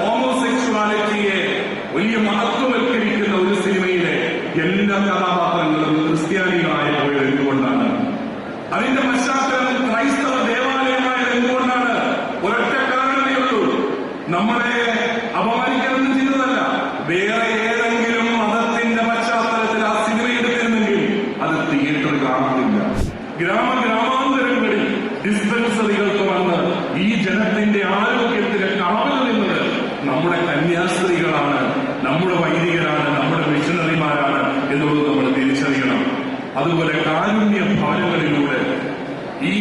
ഹോമോസെക്ഷുവാലിറ്റിയെ വലിയ മഹത്വവൽക്കരിക്കുന്ന ഒരു സിനിമയിലെ എല്ലാ കഥാപാത്രങ്ങളും ക്രിസ്ത്യാനികളായപ്പോൾ എന്തുകൊണ്ടാണ്? അതിന്റെ പശ്ചാത്തലം ക്രൈസ്തവ ദേവാലയമായത് എന്തുകൊണ്ടാണ്? ഒരൊറ്റ കാരണമേ നമ്മളെ അപമാനിക്കാനൊന്നും ചെയ്തതല്ല. വേറെ ഏതെങ്കിലും മതത്തിന്റെ പശ്ചാത്തലത്തിൽ ആ സിനിമ എടുത്തിരുന്നെങ്കിൽ അത് തിയേറ്ററിൽ കാണുന്നില്ല. ഗ്രാമ ഗ്രാമാന്തരങ്ങളിൽ ഡിസ്പെൻസറികൾക്ക് വന്ന് ഈ ജനത്തിന്റെ ആരും നമ്മുടെ കന്യാസ്ത്രീകളാണ് നമ്മുടെ വൈദികരാണ് നമ്മുടെ മിഷണറിമാരാണ് എന്നുള്ളത് നമ്മൾ തിരിച്ചറിയണം. അതുപോലെ കാരുണ്യ ഭാരങ്ങളിലൂടെ ഈ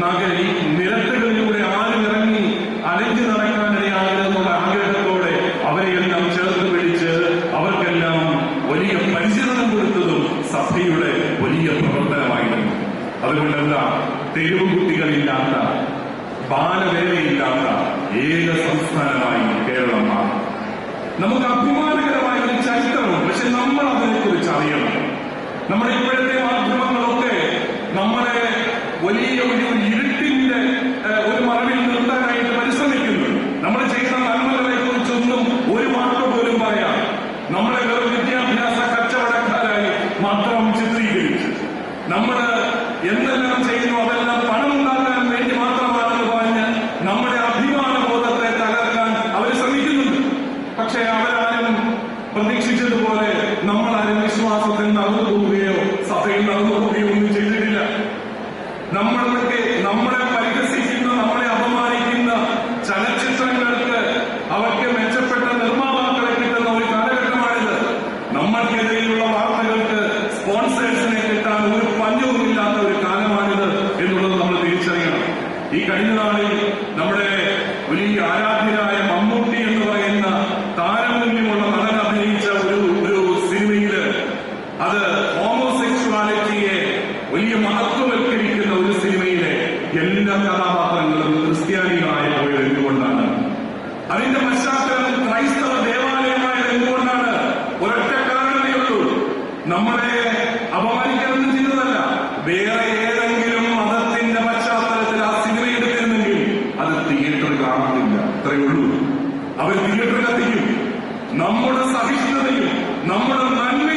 നഗരി നിരത്തുകളിലൂടെ ആരും ഇറങ്ങി അലഞ്ഞു നടക്കാനിടയാകരുതെന്നുള്ള ആഗ്രഹത്തോടെ അവരെയെല്ലാം ചേർത്ത് പിടിച്ച് അവർക്കെല്ലാം വലിയ പരിചരണം കൊടുത്തതും സഭയുടെ വലിയ പ്രവർത്തനമായിരുന്നു. അതുകൊണ്ട് എന്താ തെരുവ് കുട്ടികളില്ലാത്ത ബാലവേലയില്ലാത്ത ഏക സംസ്ഥാനമായി കേരളം മാറി. നമുക്ക് അഭിമാനകരമായ ഒരു ചരിത്രമുണ്ട്. പക്ഷെ നമ്മൾ അതിനെക്കുറിച്ച് അറിയണം. നമ്മുടെ ഇപ്പോഴത്തെ മാധ്യമങ്ങളൊക്കെ നമ്മളെ വലിയ ഒരു ഇരുട്ടിന്റെ ഒരു മറവിൽ നിർത്താനായിട്ട് പരിശ്രമിക്കുന്നു. നമ്മൾ ചെയ്യുന്ന നന്മകളെ കുറിച്ചൊന്നും ഒരു വാക്ക് പോലും പറയാം. നമ്മളെ വെറും വിദ്യാഭ്യാസ കച്ചവടക്കാരായി മാത്രം ചിത്രീകരിച്ചു. നമ്മൾ ഈ കഴിഞ്ഞ നാളിൽ നമ്മുടെ വലിയ ആരാധ്യനായ മമ്മൂട്ടി എന്ന് പറയുന്ന താരമൂല്യമുള്ള നടൻ അഭിനയിച്ച ഒരു ഒരു സിനിമയിൽ അത് ഹോമോസെക്ഷുവാലിറ്റിയെ വലിയ മഹത്വവൽക്കരിക്കുന്ന ഒരു സിനിമയിലെ എല്ലാ കഥാപാത്രങ്ങളും ക്രിസ്ത്യാനികളായി പോയത് എന്തുകൊണ്ടാണ്? അതിന്റെ പശ്ചാത്തലം ക്രൈസ്തവ ദേവാലയമായത് എന്തുകൊണ്ടാണ്? ഒരൊറ്റ കാരണമേ ഉള്ളൂ. നമ്മളെ അപമാനിക്കാനൊന്നും ചെയ്തതല്ല വേറെ ഏതെങ്കിലും മതത്തിന്റെ പശ്ചാത്തലത്തിൽ ആ സിനിമ എടുത്തിരുന്നെങ്കിൽ അത് തിയേറ്ററിൽ കാണുന്നില്ല അത്രയേ ഉള്ളൂ അവർ തിയേറ്ററിൽ എത്തിക്കും നമ്മുടെ സഹിഷ്ണുതയും നമ്മുടെ നന്മയും